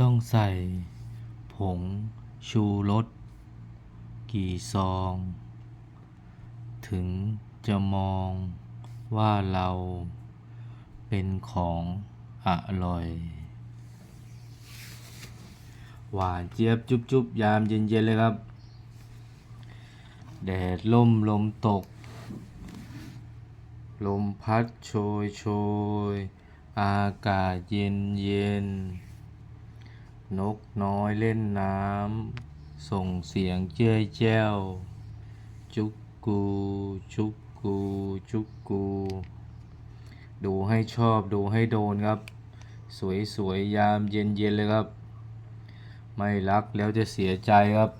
ต้องใส่ผงชูรสกี่ซอง ถึงจะมองว่าเราเป็นของอร่อย หวานเจี๊ยบจุบจุบยามเย็นๆเลยครับ แดดล่มลมตก ลมพัดโชยโชย อากาศเย็นเย็น นกน้อยเล่นน้ำ ส่งเสียงเจ้ยแจ้ว จุกกู จุกกู จุกกู ดูให้ชอบดูให้โดนครับ สวยๆ ยามเย็นๆเลยครับ ไม่รักแล้วจะเสียใจครับ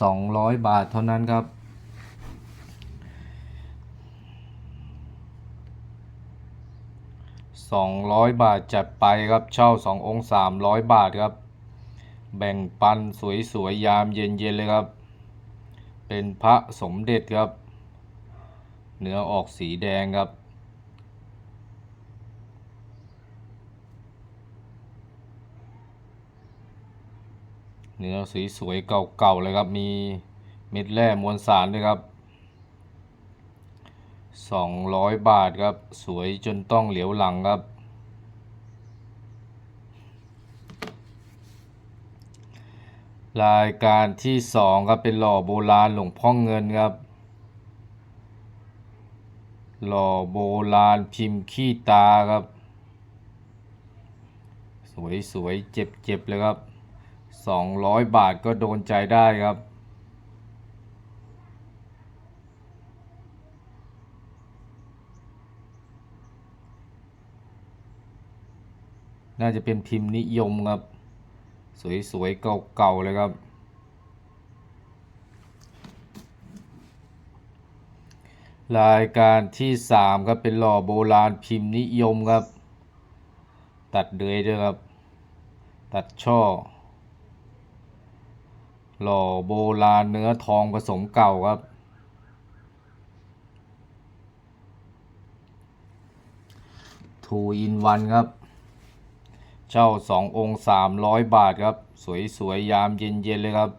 200 บาทเท่านั้นครับ200 บาทจัดไปครับเช่า 2 องค์300 บาทครับ แบ่งปันสวยๆยามเย็นๆเลยครับ เป็นพระสมเด็จครับ เนื้อออกสีแดงครับ เนื้อสวยๆเก่าๆเลยครับ มีเม็ดแร่มวลสารด้วยครับ200 บาทครับ สวยจนต้องเหลียวหลังครับ รายการที่สองครับเป็นหล่อโบราณหลวงพ่อเงินครับ หล่อโบราณพิมพ์ขี้ตาครับ สวยสวยเจ็บเจ็บเลยครับสองร้อยบาทก็โดนใจได้ครับน่าจะเป็นพิมพ์นิยมครับ สวยๆเก่าๆเลยครับ รายการที่สามครับ เป็นหล่อโบราณพิมพ์นิยมครับ ตัดเดือยด้วยครับ ตัดช่อ หล่อโบราณเนื้อทองผสมเก่าครับทูอินวันครับ เช่าสององค์สามร้อยบาทครับ สวยๆ ยามเย็นๆ เลยครับ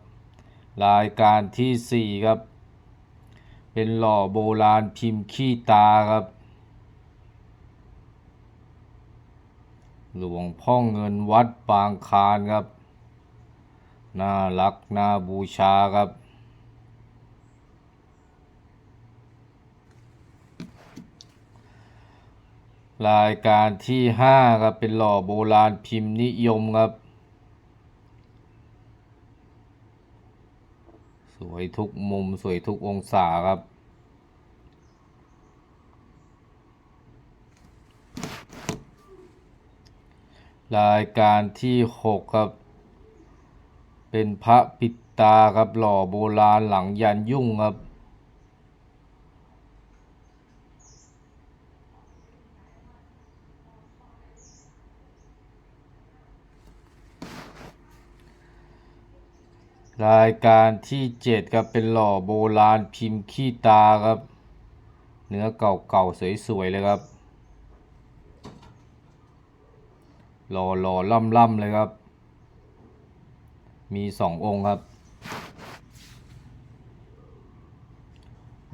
รายการที่สี่ครับ เป็นหล่อโบราณพิมพ์ขี้ตาครับ หลวงพ่อเงินวัดปางคานครับ น่ารัก น่าบูชาครับ รายการที่ห้าครับเป็นหล่อโบราณพิมพ์นิยมครับ สวยทุกมุมสวยทุกองศาครับ รายการที่หกครับ เป็นพระปิดตาครับหล่อโบราณหลังยันยุ่งครับ รายการที่เจ็ดครับเป็นหล่อโบราณพิมพ์ขี้ตาครับ เนื้อเก่าๆสวยๆเลยครับ หล่อหล่อล่ำล่ำๆเลยครับ มีสององค์ครับ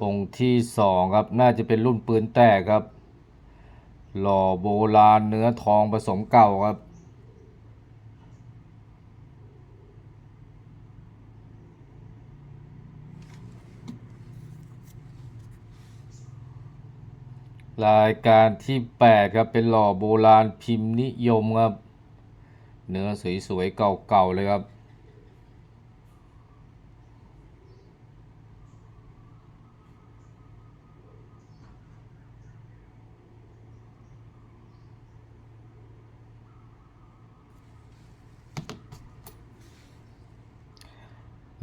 องค์ที่สองครับน่าจะเป็นรุ่นปืนแตกครับ หล่อโบราณเนื้อทองผสมเก่าครับ รายการที่แปดครับ เป็นหล่อโบราณพิมพ์นิยมครับ เนื้อสวยๆ เก่าๆ เลยครับ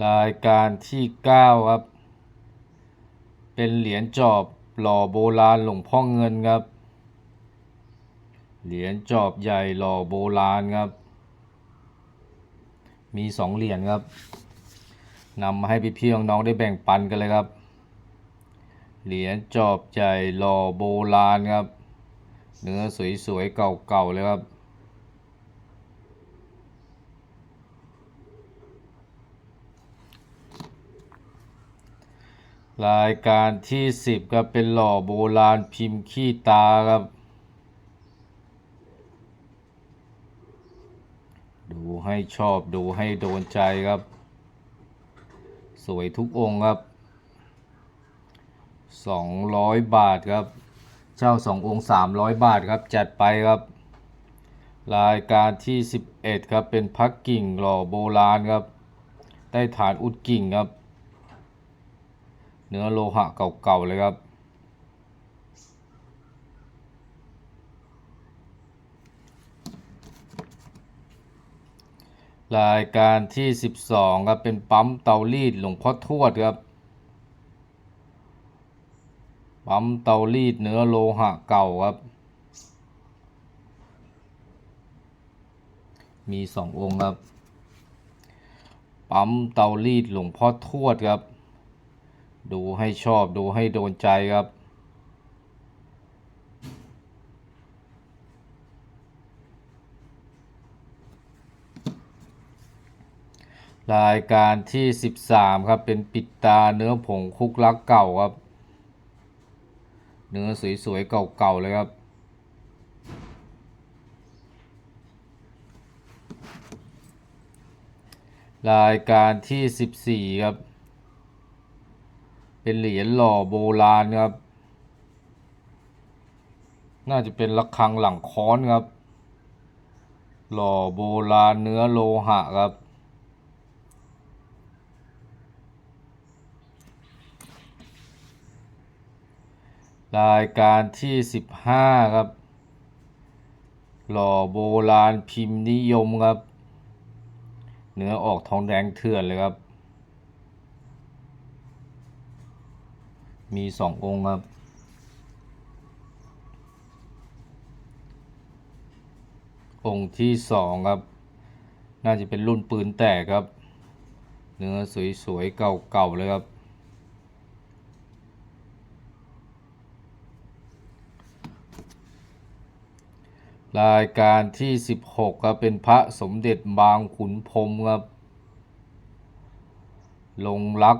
รายการที่เก้าครับ เป็นเหรียญจอบ หล่อโบราณหลวงพ่อเงินครับ เหรียญจอบใหญ่หล่อโบราณครับ มีสองเหรียญครับนำมาให้พี่พี่ๆน้องๆได้แบ่งปันกันเลยครับ เหรียญจอบใหญ่หล่อโบราณครับ เนื้อสวยๆเก่าๆเลยครับ รายการที่สิบก็เป็นหล่อโบราณพิมพ์ขี้ตาครับ ดูให้ชอบดูให้โดนใจครับ สวยทุกองค์ครับสองร้อยบาทครับเจ้าสององค์สามร้อยบาทครับ จัดไปครับ รายการที่สิบเอ็ดครับเป็นพักกิ่งหล่อโบราณครับ ได้ฐานอุดกิ่งครับ เนื้อโลหะเก่าๆเลยครับ รายการที่ 12 ครับ เป็นปั๊มเตารีดหลวงพ่อทวดครับ ปั๊มเตารีดเนื้อโลหะเก่าครับ มีสององค์ครับ ปั๊มเตารีดหลวงพ่อทวดครับ ดูให้ชอบดูให้โดนใจครับ รายการที่ 13 ครับเป็นปิดตาเนื้อผงคุกลักเก่าครับ เนื้อสวยๆ เก่าๆ เลยครับรายการที่ 14 ครับ เป็นเหรียญหล่อโบราณครับ น่าจะเป็นระฆังหลังค้อนครับ หล่อโบราณเนื้อโลหะครับ รายการที่ 15 ครับ หล่อโบราณพิมพ์นิยมครับ เนื้อออกทองแดงเถื่อนเลยครับ มีสององค์ครับ องค์ที่สองครับ น่าจะเป็นรุ่นปืนแตกครับ เนื้อสวยๆ เก่าๆ เลยครับ รายการที่ 16ครับเป็นพระสมเด็จบางขุนพรมครับ ลงรัก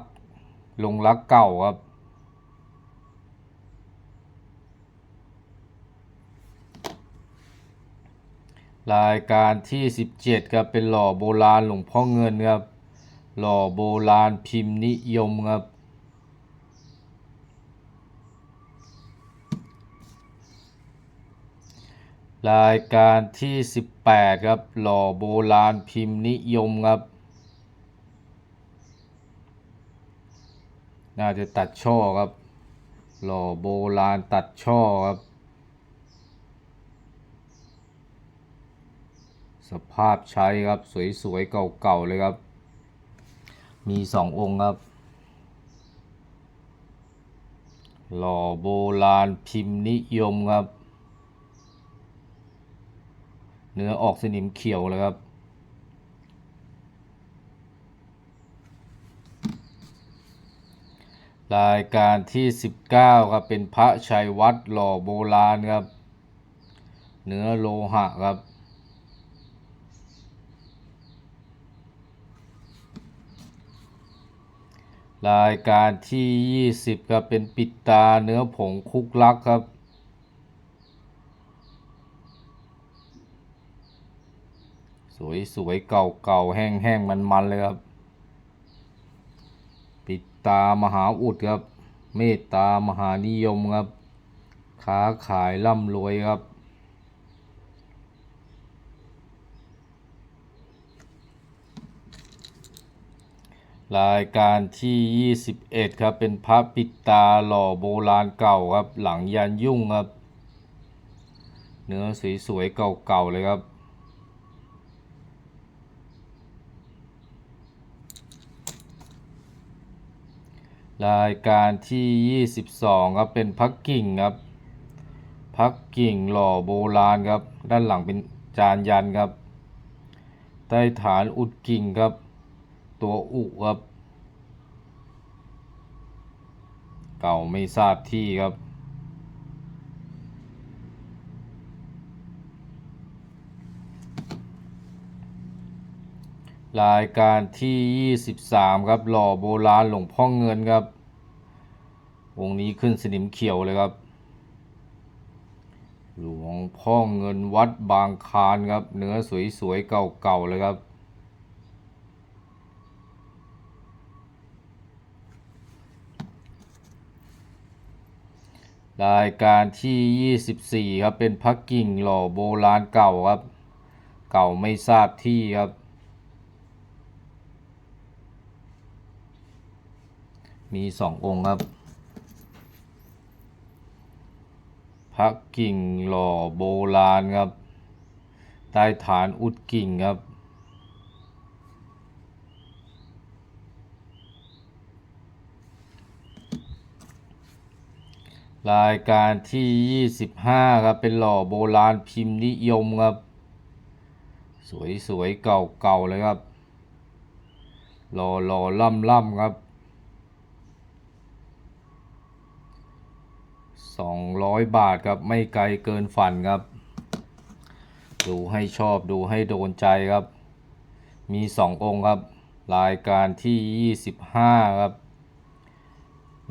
ลงรักเก่าครับ รายการที่ 17ครับเป็นหล่อโบราณหลวงพ่อเงินครับหล่อโบราณพิมพ์นิยมครับรายการที่ 18 ครับ หล่อโบราณพิมพ์นิยมครับ น่าจะตัดช่อครับ หล่อโบราณตัดช่อครับ สภาพใช้ครับสวยๆเก่าๆเลยครับ มีสององค์ครับ หล่อโบราณพิมพ์นิยมครับ เนื้อออกสนิมเขียวเลยครับรายการที่ 19 ครับ เป็นพระชัยวัดหล่อโบราณครับ เนื้อโลหะครับ รายการที่ 20 ครับ เป็นปิดตาเนื้อผงคุกลักครับ สวยสวยเก่าเก่าแห้งแห้งมันมันเลยครับ ปิดตามหาอุดครับ เมตตามหานิยมครับ ค้าขายร่ำรวยครับ รายการที่ 21 ครับ เป็นพระปิตาหล่อโบราณเก่าครับ หลังยันยุ่งครับ เนื้อสวยๆเก่าๆเลยครับ รายการที่ 22 ครับ เป็นพักกิ่งครับ พักกิ่งหล่อโบราณครับ ด้านหลังเป็นจานยันครับ ใต้ฐานอุดกิ่งครับ ตัวอุครับ เก่าไม่ทราบที่ครับ รายการที่ 23 ครับหล่อโบราณหลวงพ่อเงินครับองนี้ขึ้นสนิมเขียวเลยครับหลวงพ่อเงินวัดบางคานครับ เนื้อสวยๆเก่าๆเลยครับ รายการที่ 24 ครับ เป็นพักกิ่งหล่อโบราณเก่าครับ เก่าไม่ทราบที่ครับ มีสององค์ครับ พักกิ่งหล่อโบราณครับ ใต้ฐานอุดกิ่งครับ รายการที่ 25 ครับ เป็นหล่อโบราณพิมพ์นิยมครับ สวยๆ เก่าๆ เลยครับ หล่อหล่อล่ำล่ำๆ ครับ 200 บาทครับ ไม่ไกลเกินฝันครับ ดูให้ชอบดูให้โดนใจครับ มีสององค์ครับ รายการที่ 25 ครับ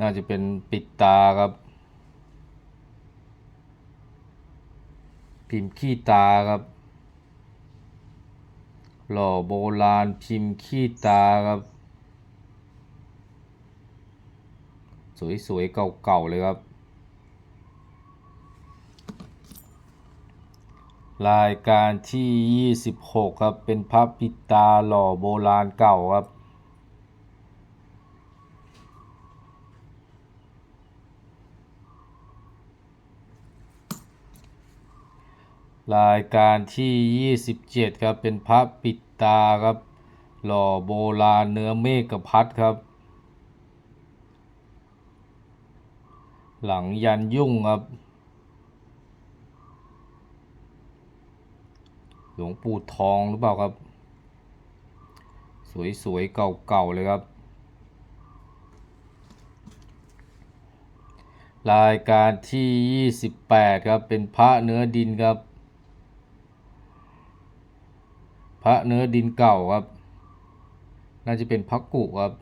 น่าจะเป็นปิดตาครับ พิมพ์ขี้ตาครับ หล่อโบราณพิมพ์ขี้ตาครับ สวยๆเก่าๆเลยครับ รายการที่ 26 ครับ เป็นพระปิตาหล่อโบราณเก่าครับ รายการที่ 27 ครับ เป็นพระปิดตาครับ หล่อโบราณเนื้อเมฆกพัดครับ หลังยันยุ่งครับ หลวงปู่ทองหรือเปล่าครับ สวยๆ เก่าๆ เลยครับ รายการที่ 28 ครับ เป็นพระเนื้อดินครับ พระเนื้อดินเก่าครับ น่าจะเป็นพระกุครับ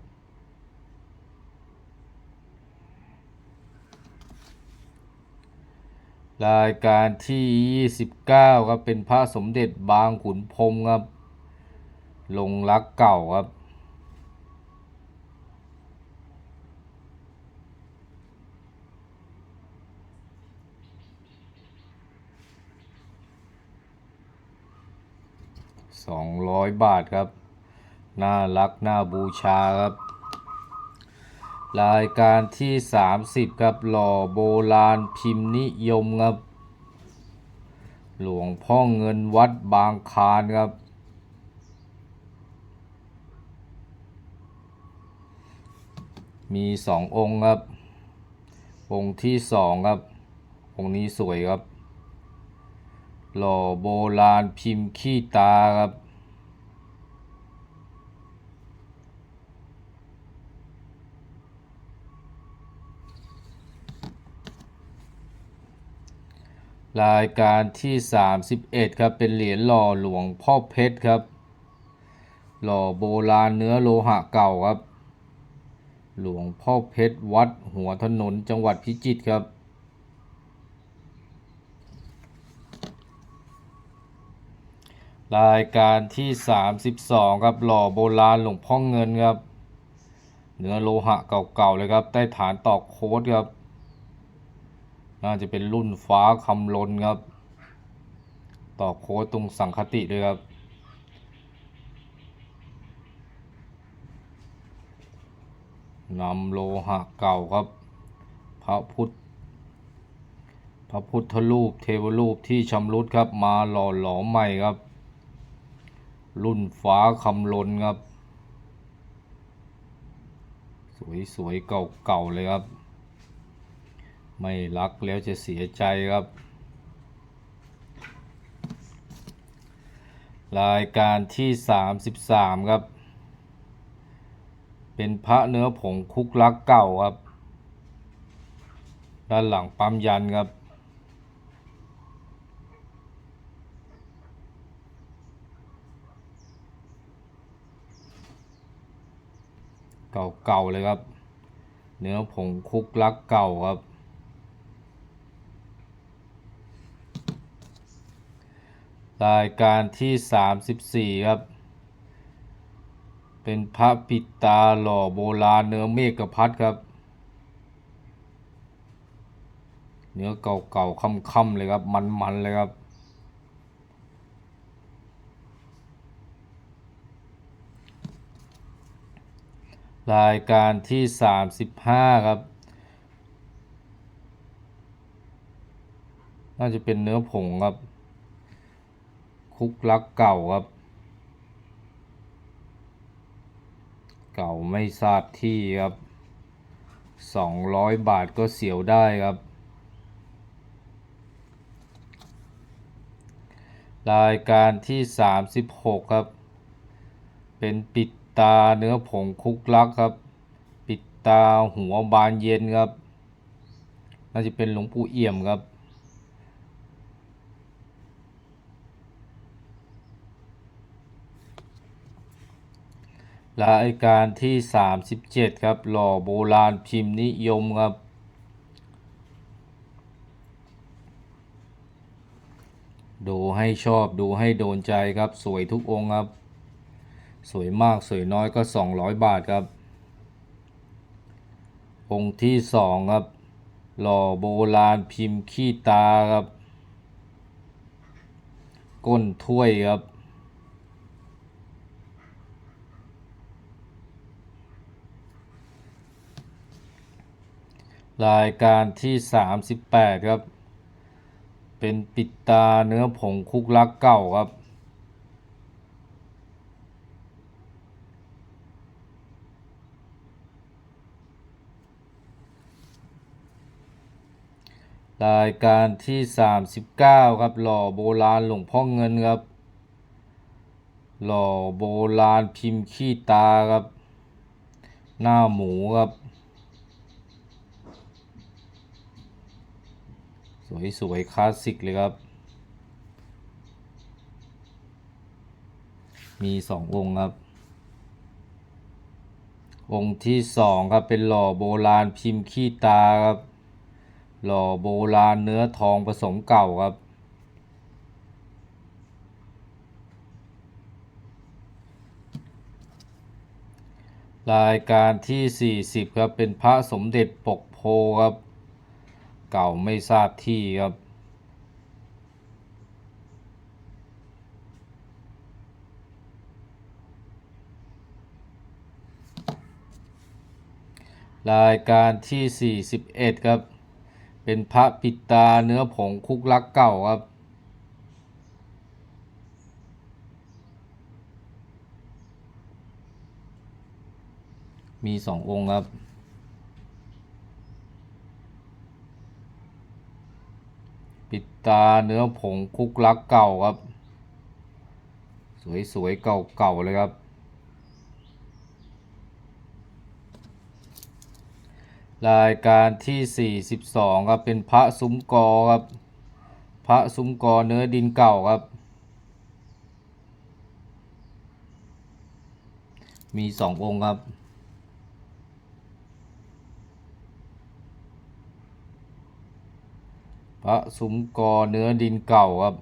รายการที่ 29 ครับ เป็นพระสมเด็จบางขุนพรมครับ ลงรักเก่าครับ สองร้อยบาทครับ น่ารักน่าบูชาครับ รายการที่ 30 ครับ หล่อโบราณพิมพ์นิยมครับ หลวงพ่อเงินวัดบางคานครับมีสององค์ครับ องค์ที่สองครับ องค์นี้สวยครับ หล่อโบราณพิมพ์ขี้ตาครับ รายการที่ 31 ครับ เป็นเหรียญหล่อหลวงพ่อเพชรครับ หล่อโบราณเนื้อโลหะเก่าครับ หลวงพ่อเพชรวัดหัวถนนจังหวัดพิจิตรครับ รายการที่ 32 ครับหล่อโบราณหลวงพ่อเงินครับเนื้อโลหะเก่าๆเลยครับใต้ฐานตอกโค้ดครับ น่าจะเป็นรุ่นฟ้าคำลนครับต่อโค้ดตรงสังคติด้วยครับนำโลหะเก่าครับ พระพุทธพระพุทธรูปเทวรูปที่ชำรุดครับมาหล่อหลอมใหม่ครับ รุ่นฟ้าคำลนครับ สวยๆเก่าๆเลยครับ ไม่รักแล้วจะเสียใจครับ รายการที่ 33 ครับ เป็นพระเนื้อผงคุกลักเก่าครับ ด้านหลังปั๊มยันครับ เก่าๆเลยครับ เนื้อผงคุกลักเก่าครับ รายการที่สามสิบสี่ครับ เป็นพระปิตาหล่อโบราณเนื้อเมฆพัดครับ เนื้อเก่าๆค่ำๆเลยครับ มันๆเลยครับ รายการที่สามสิบห้าครับ น่าจะเป็นเนื้อผงครับ คุกลักเก่าครับ เก่าไม่ทราบที่ครับสองร้อยบาทก็เสียวได้ครับ รายการที่สามสิบหกครับ เป็นปิด ตาเนื้อผงคุกลักครับ ปิดตาหัวบานเย็นครับ น่าจะเป็นหลวงปู่เอี่ยมครับ รายการที่ 37 ครับ หล่อโบราณพิมพ์นิยมครับดูให้ชอบดูให้โดนใจครับ สวยทุกองค์ครับ สวยมากสวยน้อยก็ 200 บาทครับ องค์ที่สองครับ หล่อโบราณพิมพ์ขี้ตาครับ ก้นถ้วยครับรายการที่ 38 ครับ เป็นปิดตาเนื้อผงคุกลักเก่าครับ รายการที่ 39 ครับ หล่อโบราณหลวงพ่อเงินครับ หล่อโบราณพิมพ์ขี้ตาครับ หน้าหมูครับ สวยๆคลาสสิกเลยครับ มีสององค์ครับ องค์ที่สองครับเป็นหล่อโบราณพิมพ์ขี้ตาครับ หล่อโบราณเนื้อทองผสมเก่าครับ รายการที่ 40 ครับ เป็นพระสมเด็จปกโพครับ เก่าไม่ทราบที่ครับรายการที่ 41 ครับ เป็นพระปิตาเนื้อผงคุกลักเก่าครับ มีสององค์ครับ ปิตาเนื้อผงคุกลักเก่าครับ สวยๆเก่าๆเลยครับ รายการที่ 42ครับเป็นพระซุ้มกอครับ พระซุ้มกอเนื้อดินเก่าครับ มีสององค์ครับ พระซุ้มกอเนื้อดินเก่าครับ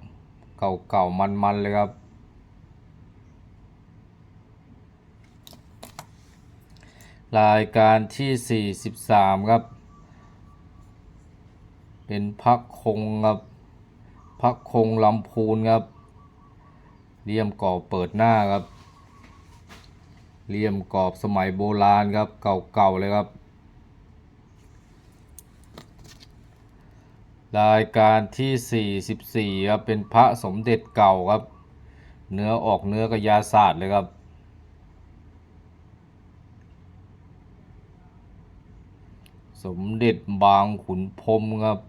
เก่าเก่ามันๆเลยครับ รายการที่ 43 ครับ เป็นพักคงครับพักคงลำพูนครับเลี่ยมกรอบเปิดหน้าครับเลี่ยมกรอบสมัยโบราณครับเก่าๆเลยครับ รายการที่ 44ครับเป็นพระสมเด็จเก่าครับ เนื้อออกเนื้อกระยาศาสตร์เลยครับ สมเด็จบางขุนพรมครับ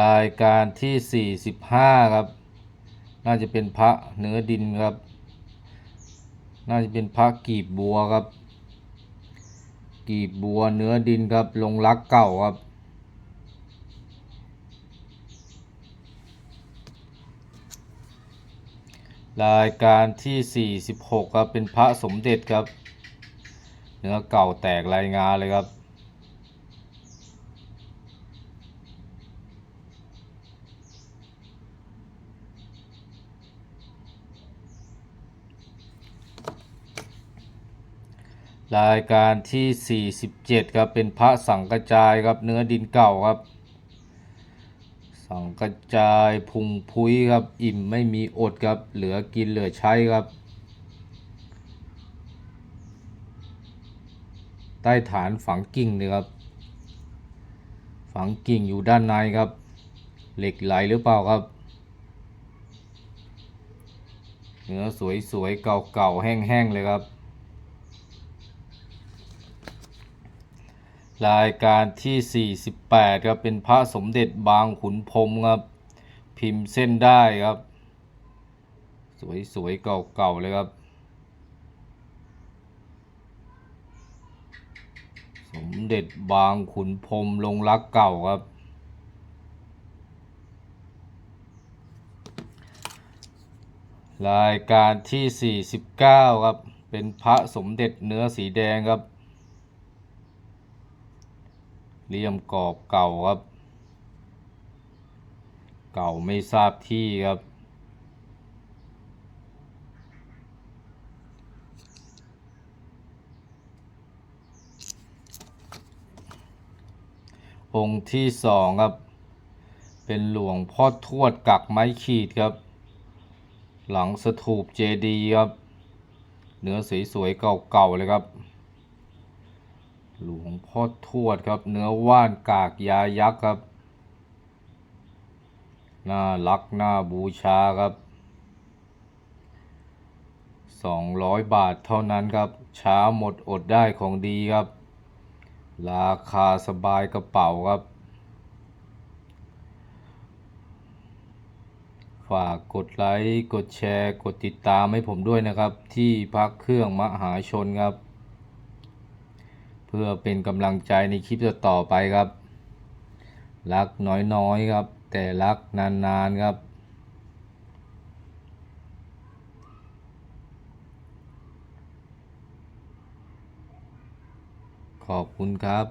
รายการที่ 45 ครับ น่าจะเป็นพระเนื้อดินครับ น่าจะเป็นพระกีบบัวครับ กีบบัวเนื้อดินครับลงรักเก่าครับ รายการที่ 46 ครับ เป็นพระสมเด็จครับ เนื้อเก่าแตกรายงานเลยครับ รายการที่ 47 ครับ เป็นพระสังกระจายครับ เนื้อดินเก่าครับ สังกระจายพุงพุ้ยครับ อิ่มไม่มีอดครับ เหลือกินเหลือใช้ครับ ใต้ฐานฝังกิ่งเลยครับ ฝังกิ่งอยู่ด้านในครับ เหล็กไหลหรือเปล่าครับ เนื้อสวยๆเก่าๆแห้งๆเลยครับ รายการที่ 48ครับเป็นพระสมเด็จบางขุนพรมครับพิมพ์เส้นได้ครับ สวยๆเก่าๆเลยครับ สมเด็จบางขุนพรมลงรักเก่าครับ รายการที่ 49 ครับ เป็นพระสมเด็จเนื้อสีแดงครับ เลี่ยมกรอบเก่าครับ เก่าไม่ทราบที่ครับองค์ที่สองครับ เป็นหลวงพ่อทวดกักไม้ขีดครับ หลังสถูปเจดีครับ เนื้อสวยๆเก่าๆเลยครับ หลวงพ่อทวดครับ เนื้อว่านกากยายักษ์ครับ น่ารักน่าบูชาครับสองร้อยบาทเท่านั้นครับ ช้าหมดอดได้ของดีครับ ราคาสบายกระเป๋าครับฝากกดไลค์ กดแชร์ กดติดตามให้ผมด้วยนะครับ ที่พักเครื่องมหาชนครับ เพื่อเป็นกำลังใจในคลิปต่อไปครับ รักน้อยๆครับ แต่รักนานๆครับ ขอบคุณครับ